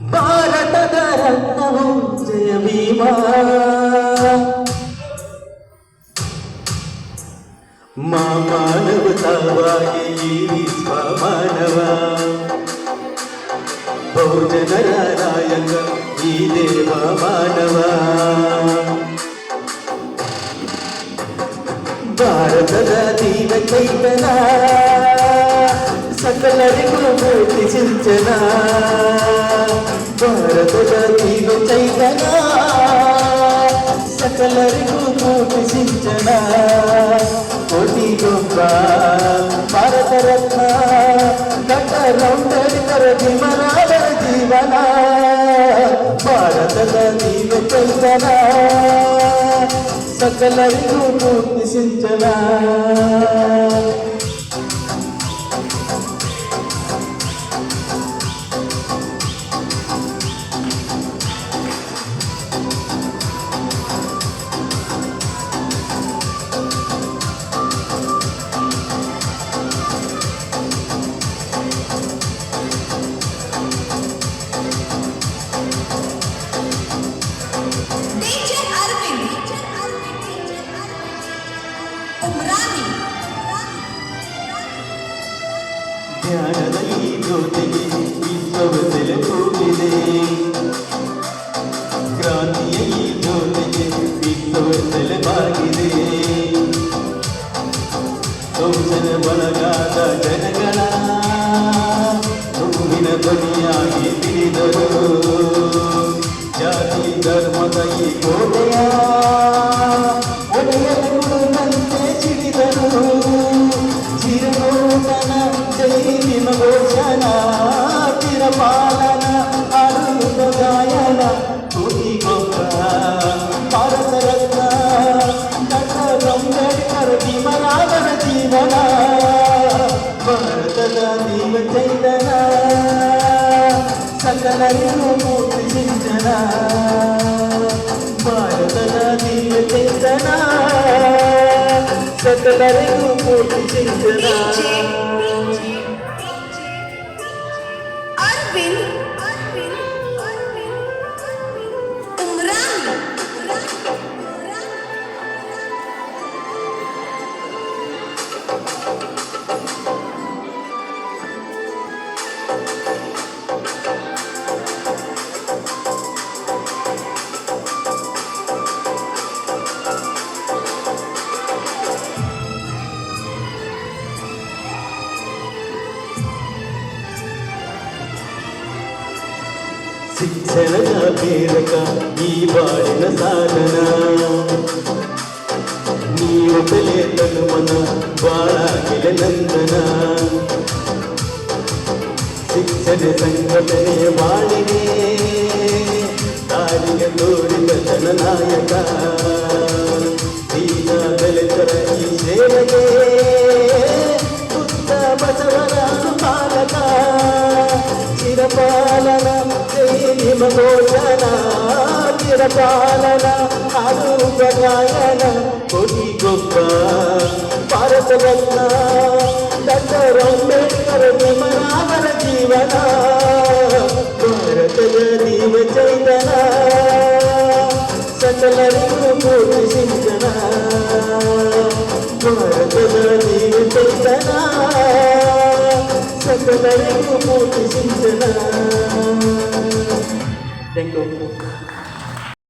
భారతద రత్నము జయ భీమా మా మానవతావాగి జీవి స్వమానవ బహుజన రాయక ఈ దేవ మానవా. ಭಾರತದ ದೀನ ಚೈತನ ಸಕಲರಿಗೂ ಮೂರ್ತಿ ಸಿಂಚನ ಭಾರತದ ದೀನ ಚೈತನ ಸಕಲರಿಗೂ ಮೂರ್ತಿ ಸಿಂಚನ ಕೋಟಿ ಗೊಬ್ಬ ಭಾರತ ರತ್ನ ಡಾಕ್ಟರ್ ಅಂಬೇಡ್ಕರ್ ಭೀಮರಾವರ ಜೀವನ ಭಾರತದ ದೀನ ಚೈತನ సకలరిಗೂ పూర్తి సించన. ಧ್ಯಾನದ ಈ ಜ್ಯೋತಿಗೆ ವಿಶ್ವವು ತಲೆ ತೂಗಿದೆ ಕ್ರಾಂತಿಯ ಈ ಜನಗಳ ನೋವಿನ ಧ್ವನಿಯಾಗಿ ತಿಳಿದರು ಜಾತಿ ಧರ್ಮದ ಈ ಗೋಡೆಯ ಒಡೆಯನುಂತೆ ಚಿಡಿದರು చైతన సకలరిను మూర్తి చింతన. భారతన దివ్య చైతన సకలరిను మూర్తి చింతన. ಶಿಕ್ಷಣದ ಪ್ರೇರಕ ಈ ಬಾಳಿನ ಸಾಧನ. ನೀರು ಬೆಲೆ ತನುಮನ ಬಾಳಾಗಿಲ ನಂದನ. ಶಿಕ್ಷಣ ಸಂಘಟನೆ ಬಾಳಿನೇ ದಾರಿಗೆ ತೋರಿದ ಜನನಾಯಕ ದೀನ ದಲಿತರ ಈ ಸೇವೆಗೆ ಚಿರಪಾಲನ ಆರೂಪ ಗಾಯನ ಕೊಡಿ ಗೊಬ್ಬ ಭಾರತ ರತ್ನ ಡಾಕ್ಟರ್ ಅಂಬೇಡ್ಕರ್ ಭೀಮರಾವರ ಜೀವನ ಭಾರತದ ದೀವ ಚೈತನ ಸಕಲರಿಗೂ ಮೂರ್ತಿ ಸಿಂಚನ ಭಾರತದ ದೀವ ಚೈತನ ಸಕಲರಿಗೂ